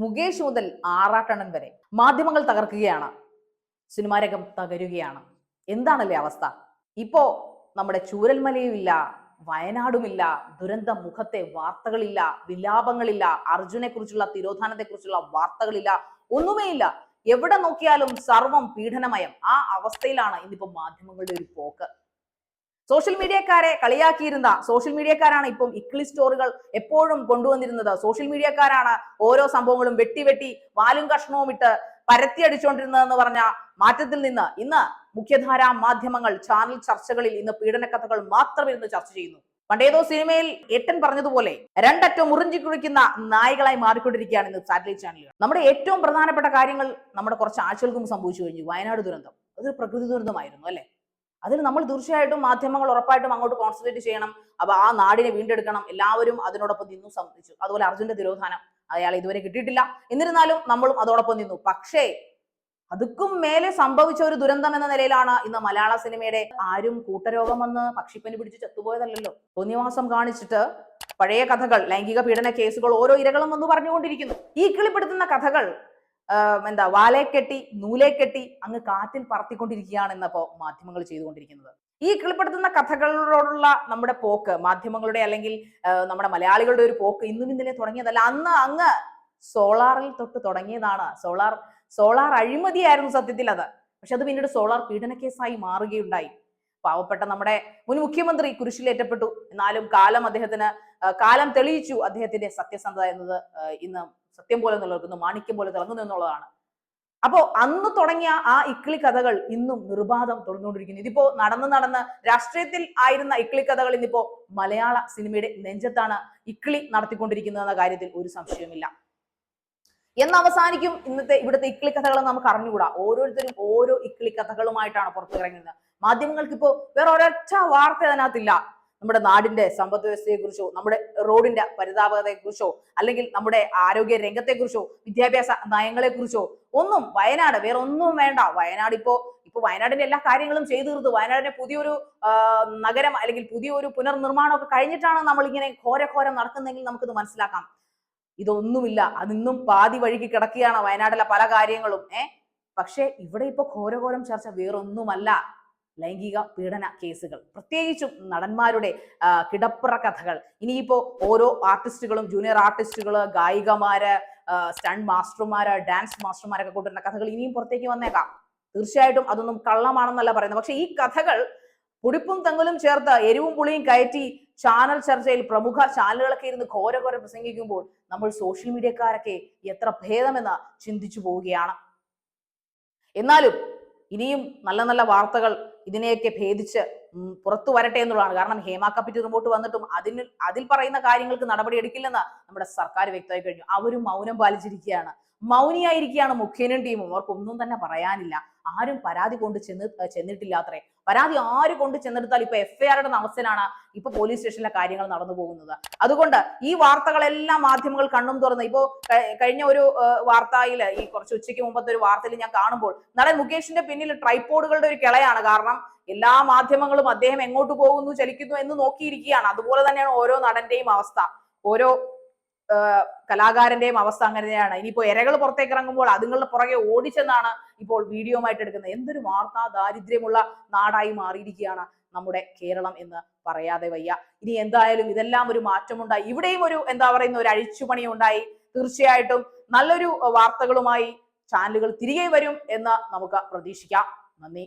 മുകേഷ് മുതൽ ആറാട്ടണൻ വരെ മാധ്യമങ്ങൾ തകർക്കുകയാണ്. സിനിമാരംഗം തകരുകയാണ്. എന്താണല്ലേ അവസ്ഥ? ഇപ്പോ നമ്മുടെ ചൂരൽമലയുമില്ല വയനാടുമില്ല ദുരന്ത മുഖത്തെ വാർത്തകളില്ല വിലാപങ്ങളില്ല അർജുനെ കുറിച്ചുള്ള തിരോധാനത്തെ കുറിച്ചുള്ള വാർത്തകളില്ല ഒന്നുമേ ഇല്ല എവിടെ നോക്കിയാലും സർവം പീഡനമയം. ആ അവസ്ഥയിലാണ് ഇന്നിപ്പോ മാധ്യമങ്ങളുടെ ഒരു പോക്ക്. സോഷ്യൽ മീഡിയക്കാരെ കളിയാക്കിയിരുന്ന സോഷ്യൽ മീഡിയക്കാരാണ് ഇപ്പം ഇക്ലി സ്റ്റോറുകൾ എപ്പോഴും കൊണ്ടുവന്നിരുന്നത്. സോഷ്യൽ മീഡിയക്കാരാണ് ഓരോ സംഭവങ്ങളും വെട്ടി വെട്ടി വാലും കഷ്ണവും ഇട്ട് പരത്തി അടിച്ചുകൊണ്ടിരുന്നതെന്ന് പറഞ്ഞ മാറ്റത്തിൽ നിന്ന് ഇന്ന് മുഖ്യധാരാ മാധ്യമങ്ങൾ ചാനൽ ചർച്ചകളിൽ ഇന്ന് പീഡനക്കഥകൾ മാത്രം ഇരുന്ന് ചർച്ച ചെയ്യുന്നു. പണ്ടേതോ സിനിമയിൽ ഏറ്റൻ പറഞ്ഞതുപോലെ രണ്ടറ്റം മുറിഞ്ചി കുഴിക്കുന്ന നായികളായി മാറിക്കൊണ്ടിരിക്കുകയാണ് ഇന്ന് സാറ്റലൈറ്റ് ചാനലുകൾ നമ്മുടെ ഏറ്റവും പ്രധാനപ്പെട്ട കാര്യങ്ങൾ നമ്മുടെ കുറച്ച് ആഴ്ചകൾക്കും സംഭവിച്ചു കഴിഞ്ഞു. വയനാട് ദുരന്തം. അതൊരു പ്രകൃതി ദുരന്തമായിരുന്നു അല്ലെ? അതിൽ നമ്മൾ തീർച്ചയായിട്ടും മാധ്യമങ്ങൾ ഉറപ്പായിട്ടും അങ്ങോട്ട് കോൺസെൻട്രേറ്റ് ചെയ്യണം. അപ്പൊ ആ നാടിനെ വീണ്ടെടുക്കണം. എല്ലാവരും അതിനോടൊപ്പം നിന്നു സംബന്ധിച്ചു. അതുപോലെ അർജുന്റെ തിരോധാനം അയാൾ ഇതുവരെ കിട്ടിയിട്ടില്ല. എന്നിരുന്നാലും നമ്മളും അതോടൊപ്പം നിന്നു. പക്ഷേ അതുക്കും മേലെ സംഭവിച്ച ഒരു ദുരന്തം എന്ന നിലയിലാണ് ഇന്ന് മലയാള സിനിമയുടെ ആരും കൂട്ടരോഗം വന്ന് പക്ഷിപ്പനി പിടിച്ച് ചത്തുപോയതല്ലല്ലോ. തോന്നിയവാസം കാണിച്ചിട്ട് പഴയ കഥകൾ ലൈംഗിക പീഡന കേസുകൾ ഓരോ ഇരകളും വന്ന് പറഞ്ഞുകൊണ്ടിരിക്കുന്നു. ഈ കിളിപ്പെടുത്തുന്ന കഥകൾ എന്താ വാലേ കെട്ടി നൂലേ കെട്ടി അങ്ങ് കാറ്റിൽ പറത്തിക്കൊണ്ടിരിക്കുകയാണ് എന്നപ്പോ മാധ്യമങ്ങൾ ചെയ്തുകൊണ്ടിരിക്കുന്നത്. ഈ കിളിപ്പെടുത്തുന്ന കഥകളോടുള്ള നമ്മുടെ പോക്ക് മാധ്യമങ്ങളുടെ അല്ലെങ്കിൽ നമ്മുടെ മലയാളികളുടെ ഒരു പോക്ക് ഇന്നും ഇന്നലെ തുടങ്ങിയതല്ല. അന്ന് അങ്ങ് സോളാറിൽ തൊട്ട് തുടങ്ങിയതാണ്. സോളാർ സോളാർ അഴിമതിയായിരുന്നു സത്യത്തിൽ അത്. പക്ഷെ അത് പിന്നീട് സോളാർ പീഡന കേസായി മാറുകയുണ്ടായി. പാവപ്പെട്ട നമ്മുടെ മുൻ മുഖ്യമന്ത്രി കുരിശിലേറ്റപ്പെട്ടു എന്നാലും കാലം അദ്ദേഹത്തിന് കാലം തെളിയിച്ചു അദ്ദേഹത്തിന്റെ സത്യസന്ധത എന്നത് ഇന്ന് സത്യം പോലെ നിലനിൽക്കുന്നു മാണിക്യം പോലെ തിളങ്ങുന്നു എന്നുള്ളതാണ്. അപ്പോ അന്ന് തുടങ്ങിയ ആ ഇക്കിളി കഥകൾ ഇന്നും നിർബാധം തുടർന്നുകൊണ്ടിരിക്കുന്നു ഇതിപ്പോ നടന്ന് നടന്ന് രാഷ്ട്രീയത്തിൽ ആയിരുന്ന ഇക്കിളി കഥകൾ ഇന്നിപ്പോ മലയാള സിനിമയുടെ നെഞ്ചത്താണ് ഇക്കിളി നടത്തിക്കൊണ്ടിരിക്കുന്നത് എന്ന കാര്യത്തിൽ ഒരു സംശയവുമില്ല. എന്ന് അവസാനിക്കും ഇന്നത്തെ ഇവിടുത്തെ ഇക്കിളി കഥകൾ നമുക്ക് അറിഞ്ഞുകൂടാ. ഓരോരുത്തരും ഓരോ ഇക്കിളി കഥകളുമായിട്ടാണ് പുറത്തു ഇറങ്ങുന്നത് മാധ്യമങ്ങൾക്ക് ഇപ്പോ വേറെ ഒരൊറ്റ വാർത്ത അതിനകത്തില്ല. നമ്മുടെ നാടിന്റെ സമ്പദ് വ്യവസ്ഥയെ കുറിച്ചോ നമ്മുടെ റോഡിന്റെ പരിതാപകതയെ കുറിച്ചോ അല്ലെങ്കിൽ നമ്മുടെ ആരോഗ്യ രംഗത്തെക്കുറിച്ചോ വിദ്യാഭ്യാസ നയങ്ങളെക്കുറിച്ചോ ഒന്നും വയനാട് വേറെ ഒന്നും വേണ്ട. വയനാട് ഇപ്പോ ഇപ്പൊ വയനാടിന്റെ എല്ലാ കാര്യങ്ങളും ചെയ്തു തീർത്തു വയനാടിന്റെ പുതിയൊരു നഗരം അല്ലെങ്കിൽ പുതിയൊരു പുനർനിർമ്മാണം ഒക്കെ കഴിഞ്ഞിട്ടാണ് നമ്മൾ ഇങ്ങനെ ഘോരഘോരം നടക്കുന്നതെങ്കിൽ നമുക്കിത് മനസ്സിലാക്കാം. ഇതൊന്നുമില്ല. അതിന്നും പാതി വഴിക്ക് കിടക്കുകയാണ് വയനാട്ടിലെ പല കാര്യങ്ങളും. ഏഹ് പക്ഷേ ഇവിടെ ഇപ്പൊ ഘോരഘോരം ചർച്ച വേറൊന്നുമല്ല. ലൈംഗിക പീഡന കേസുകൾ പ്രത്യേകിച്ചും നടന്മാരുടെ കിടപ്പുറ കഥകൾ. ഇനിയിപ്പോ ഓരോ ആർട്ടിസ്റ്റുകളും ജൂനിയർ ആർട്ടിസ്റ്റുകൾ ഗായികമാര് സ്റ്റണ്ട് മാസ്റ്റർമാര് ഡാൻസ് മാസ്റ്റർമാരൊക്കെ കൊണ്ടുവരുന്ന കഥകൾ ഇനിയും പുറത്തേക്ക് വന്നേക്കാം. തീർച്ചയായിട്ടും അതൊന്നും കള്ളമാണെന്നല്ല പറയുന്നത്. പക്ഷെ ഈ കഥകൾ പുടിപ്പും തെങ്ങലും ചേർത്ത് എരിവും പുളിയും കയറ്റി ചാനൽ ചർച്ചയിൽ പ്രമുഖ ചാനലുകളൊക്കെ ഇരുന്ന് ഘോര ഘോര പ്രസംഗിക്കുമ്പോൾ നമ്മൾ സോഷ്യൽ മീഡിയക്കാരൊക്കെ എത്ര ഭേദമെന്ന് ചിന്തിച്ചു പോവുകയാണ്. എന്നാലും ഇനിയും നല്ല നല്ല വാർത്തകൾ ഇതിനെയൊക്കെ ഭേദിച്ച് പുറത്തു വരട്ടെ എന്നുള്ളതാണ്. കാരണം ഹേമ കപ്പിറ്റി റിപ്പോർട്ട് വന്നിട്ടും അതിന് അതിൽ പറയുന്ന കാര്യങ്ങൾക്ക് നടപടി എടുക്കില്ലെന്ന് നമ്മുടെ സർക്കാർ വ്യക്തമായി കഴിഞ്ഞു. അവരും മൗനം പാലിച്ചിരിക്കുകയാണ്. മൗനിയായിരിക്കുകയാണ് മുഖ്യനും ടീമും അവർക്കൊന്നും തന്നെ പറയാനില്ല. ആരും പരാതി കൊണ്ട് ചെന്ന് ചെന്നിട്ടില്ലാത്രേ പരാതി ആര് കൊണ്ട് ചെന്നെടുത്താൽ ഇപ്പൊ എഫ് ഐ ആറുടെ ഇപ്പൊ പോലീസ് സ്റ്റേഷനിലെ കാര്യങ്ങൾ നടന്നു പോകുന്നത്. അതുകൊണ്ട് ഈ വാർത്തകളെല്ലാം മാധ്യമങ്ങൾ കണ്ണും തുറന്ന് ഇപ്പോ കഴിഞ്ഞ ഒരു വാർത്തയിൽ ഈ കുറച്ച് ഉച്ചയ്ക്ക് മുമ്പത്തെ ഒരു വാർത്തയിൽ ഞാൻ കാണുമ്പോൾ നടൻ മുകേഷിന്റെ പിന്നിൽ ട്രൈപ്പോഡുകളുടെ ഒരു കിളയാണ്. കാരണം എല്ലാ മാധ്യമങ്ങളും അദ്ദേഹം എങ്ങോട്ട് പോകുന്നു ചലിക്കുന്നു എന്ന് നോക്കിയിരിക്കുകയാണ്. അതുപോലെ തന്നെയാണ് ഓരോ നടന്റെയും അവസ്ഥ. ഓരോ കലാകാരന്റെയും അവസ്ഥ അങ്ങനെ തന്നെയാണ് ഇനിയിപ്പോ ഇരകൾ പുറത്തേക്ക് ഇറങ്ങുമ്പോൾ അതുങ്ങളുടെ പുറകെ ഓടിച്ചെന്നാണ് ഇപ്പോൾ വീഡിയോ ആയിട്ട് എടുക്കുന്നത്. എന്തൊരു വാർത്താ ദാരിദ്ര്യമുള്ള നാടായി മാറിയിരിക്കുകയാണ് നമ്മുടെ കേരളം എന്ന് പറയാതെ വയ്യ. ഇനി എന്തായാലും ഇതെല്ലാം ഒരു മാറ്റമുണ്ടായി. ഇവിടെയും ഒരു എന്താ പറയുന്ന ഒരു അഴിച്ചുപണി ഉണ്ടായി. തീർച്ചയായിട്ടും നല്ലൊരു വാർത്തകളുമായി ചാനലുകൾ തിരികെ വരും എന്ന് നമുക്ക് പ്രതീക്ഷിക്കാം. നന്ദി.